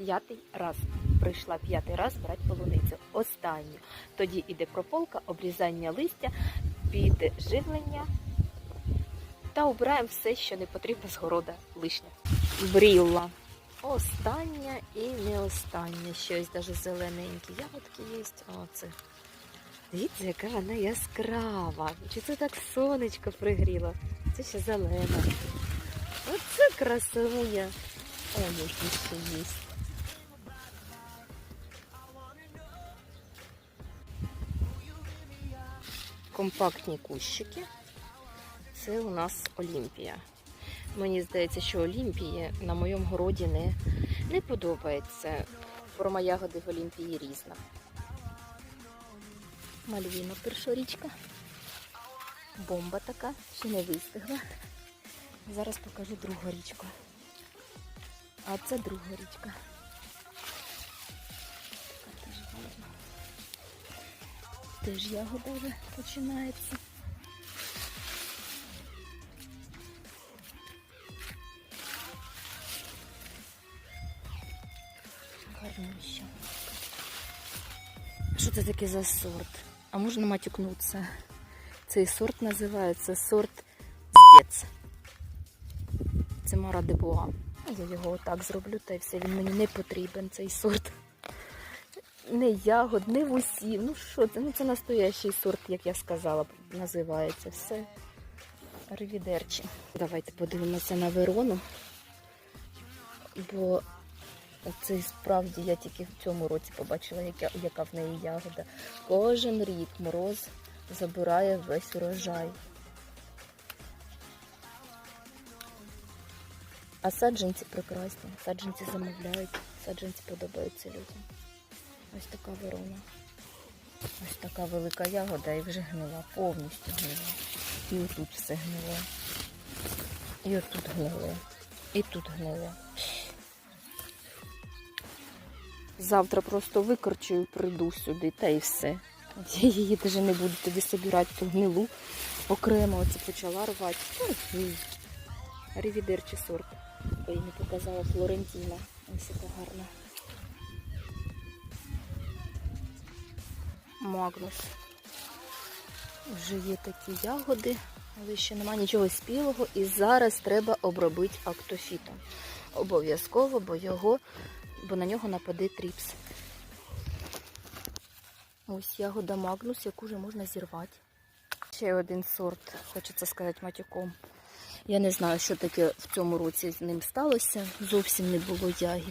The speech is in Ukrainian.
п'ятий раз. Прийшла п'ятий раз брати полуницю. Останню. Тоді іде прополка, обрізання листя, під живлення та обираємо все, що не потрібно з города лишнє. Брілла. Остання і не остання. Щось навіть зелененькі ягодки є. Оце. Дивіться, яка вона яскрава. Чи це так сонечко пригріло? Це ще зелена. Оце красуня. О, які ще є. Компактні кущики. Це у нас Олімпія. Мені здається, що Олімпії на моєму городі не, не подобається. Форма ягоди в Олімпії різна. Мальвіна першорічка. Бомба така, ще не вистигла. Зараз покажу другу річку. А це друга річка. Теж ягода вже починається. Гарнюща. Що це таке за сорт? А можна матюкнутися? Цей сорт називається сорт здець. Це Мара де Буа. Я його отак зроблю, та й все. Він мені не потрібен, цей сорт. Не ягод, не вусів. Ну що це? Ну це настоящий сорт, як я сказала, називається все. Ревідерчі. Давайте подивимося на Верону. Бо це справді я тільки в цьому році побачила, яка, яка в неї ягода. Кожен рік мороз забирає весь урожай. А саджанці прекрасні, саджанці замовляють, саджанці подобаються людям. Ось така ворона. Ось така велика ягода і вже гнила, повністю гнила. І отут все гнило. І отут гнило. І тут гнило. Завтра просто викорчую, прийду сюди та і все. Я її навіть не буду тоді собирати ту гнилу окремо. Оце почала рвати. Ревідерчий сорт. Я не показала Флорентіна. Ось яка гарна. Магнус. Вже є такі ягоди, але ще немає нічого спілого. І зараз треба обробити актофітом. Обов'язково, бо його, бо на нього нападе тріпс. Ось ягода Магнус, яку вже можна зірвати. Ще один сорт, хочеться сказати матюком. Я не знаю, що таке в цьому році з ним сталося. Зовсім не було ягід.